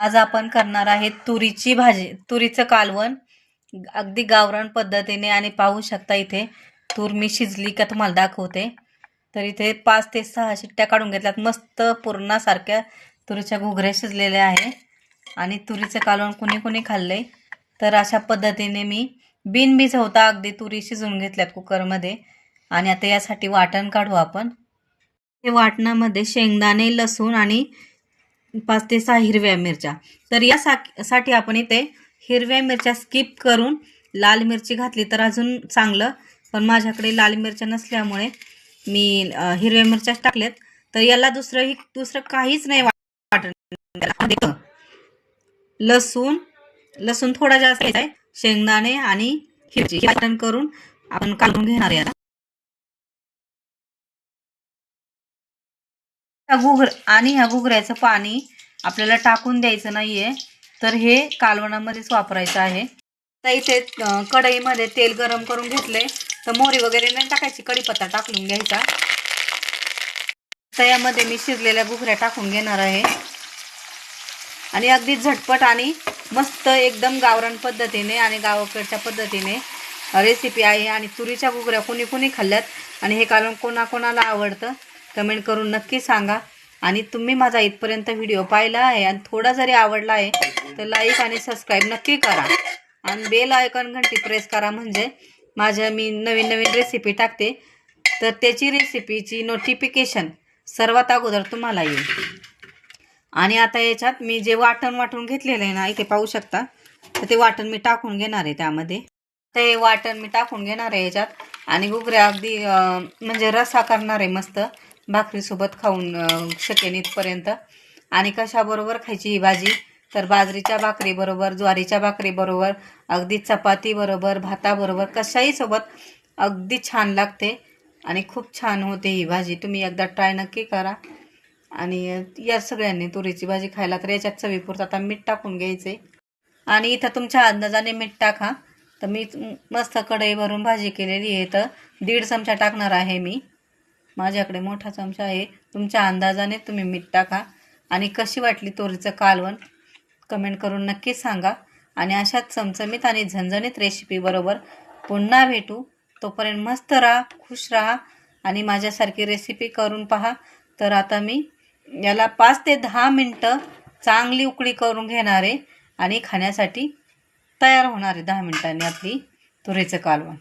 आज आपण करणार आहे तुरीची भाजी. तुरीचं कालवण अगदी गावरान पद्धतीने आणि पाहू शकता इथे. तूर मी शिजली का तुम्हाला दाखवते. तर इथे पाच ते सहा शिट्ट्या काढून घेतल्यात. मस्त पूर्णासारख्या तुरीच्या घुगऱ्या शिजलेल्या आहे. आणि तुरीचं कालवण कुणी कुणी खाल्ले. तर अशा पद्धतीने मी बिन भिजवता अगदी तुरी शिजवून घेतल्यात कुकरमध्ये. आणि आता यासाठी वाटण काढू आपण. हे वाटणामध्ये शेंगदाणे लसूण आणि पाच ते सहा हिरव्या मिरच्या. तर या सा साठी आपण इथे हिरव्या मिरच्या स्किप करून लाल मिरची घातली तर अजून चांगलं. पण माझ्याकडे लाल मिरच्या नसल्यामुळे मी हिरव्या मिरच्याच टाकल्यात. तर याला दुसरंही दुसरं काहीच नाही वाटण लसूण लसूण थोडा जास्त आहे. शेंगदाणे आणि हिरची वाटण करून आपण काढून घेणार आहे घुगर आणि ह्या घुगऱ्याचं पाणी आपल्याला टाकून द्यायचं नाहीये. तर हे कालवणामध्येच वापरायचं आहे. तर इथे कढईमध्ये तेल गरम करून घेतले तर मोहरी वगैरे नाही टाकायची कढीपत्ता टाकून घ्यायचा. तर यामध्ये मी शिजलेल्या घुगऱ्या टाकून घेणार आहे. आणि अगदी झटपट आणि मस्त एकदम गावरान पद्धतीने आणि गावाकडच्या पद्धतीने रेसिपी आहे आणि तुरीच्या घुगऱ्या कोणी कोणी खाल्ल्यात आणि हे कालवण कोणाकोणाला आवडतं कमेंट करून नक्की सांगा. आणि तुम्ही माझा इथपर्यंत व्हिडिओ पाहिला आहे आणि थोडा जरी आवडला आहे तर लाईक आणि सबस्क्राईब नक्की करा. आणि बेल आयकॉन घंटी प्रेस करा म्हणजे माझ्या मी नवीन नवीन रेसिपी टाकते. तर त्याची रेसिपीची नोटिफिकेशन सर्वात अगोदर तुम्हाला येईल. आणि आता याच्यात मी जे वाटण वाटून घेतलेलं आहे ना इथे पाहू शकता. तर ते वाटण मी टाकून घेणार आहे त्यामध्ये. ते वाटण मी टाकून घेणार आहे याच्यात. आणि घुगऱ्या अगदी म्हणजे रसा करणार आहे मस्त. भाकरीसोबत खाऊन शकेन इथपर्यंत. आणि कशाबरोबर खायची ही भाजी? तर बाजरीच्या भाकरीबरोबर ज्वारीच्या भाकरीबरोबर अगदी चपातीबरोबर भाताबरोबर कशाही सोबत अगदी छान लागते. आणि खूप छान होते ही भाजी. तुम्ही एकदा ट्राय नक्की करा. आणि या सगळ्यांनी तुरीची भाजी खायला तर याच्यात चवीपुरतं आता मीठ टाकून घ्यायचे आणि इथं तुमच्या अंदाजाने मीठ टाका. तर मी मस्त कढई भरून भाजी केलेली आहे. तर दीड चमचा टाकणार आहे मी. माझ्याकडे मोठा चमचा आहे. तुमच्या अंदाजाने तुम्ही मीठ टाका. आणि कशी वाटली तुरीचं कालवण? कमेंट करून नक्की सांगा. आणि अशाच चमचमीत आणि झणझणीत रेसिपीबरोबर पुन्हा भेटू. तोपर्यंत मस्त राहा खुश राहा आणि माझ्यासारखी रेसिपी करून पहा. तर आता मी याला पाच ते दहा मिनटं चांगली उकळी करून घेणार आहे. आणि खाण्यासाठी तयार होणार आहे दहा मिनटांनी आपली तुरीचं कालवण.